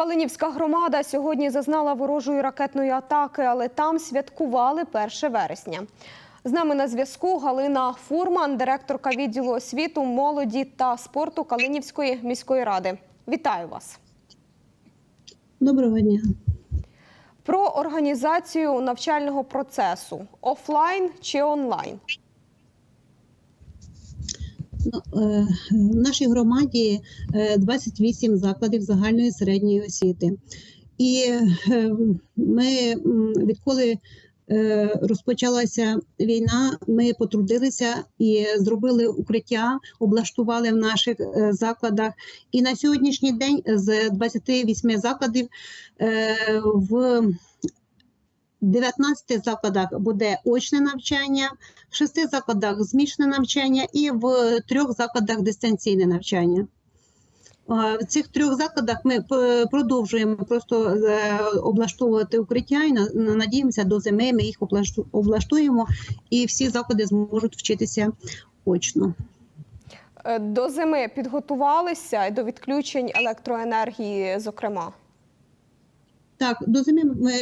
Калинівська громада сьогодні зазнала ворожої ракетної атаки, але там святкували 1 вересня. З нами на зв'язку Галина Фурман, директорка відділу освіту, молоді та спорту Калинівської міської ради. Вітаю вас! Доброго дня. Про організацію навчального процесу офлайн чи онлайн. Ну, е, в нашій громаді е, 28 закладів загальної середньої освіти. І е, ми, відколи е, розпочалася війна, ми потрудилися і зробили укриття, облаштували в наших е, закладах. І на сьогоднішній день з 28 закладів е, в 19 закладах буде очне навчання, в шести закладах змішане навчання і в трьох закладах дистанційне навчання. В цих трьох закладах ми продовжуємо просто е, облаштовувати укриття і на- на- надіємося до зими ми їх облашту- облаштуємо і всі заклади зможуть вчитися очно. Е, До зими підготувалися до відключень електроенергії, зокрема. Так, до зими ми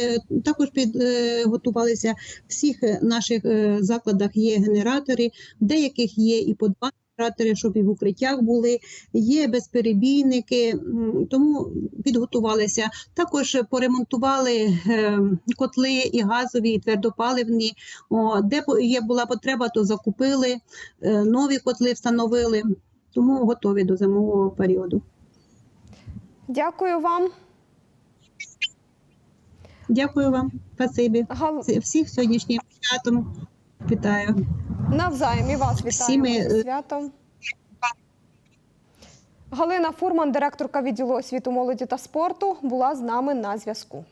також підготувалися. Всіх е, наших е, закладах є генератори, деяких є і по два генератори, щоб і в укриттях були, є безперебійники, тому підготувалися. Також поремонтували е, котли і газові, і твердопаливні. Де є була потреба, то закупили, е, нові котли встановили, тому готові до зимового періоду. Дякую вам. Дякую вам, спасибі. Гал... Всіх сьогоднішнім святом вітаю. Навзаєм і вас Всі ми, е, святом. Галина Фурман, директорка відділу освіту молоді та спорту, була з нами на зв'язку.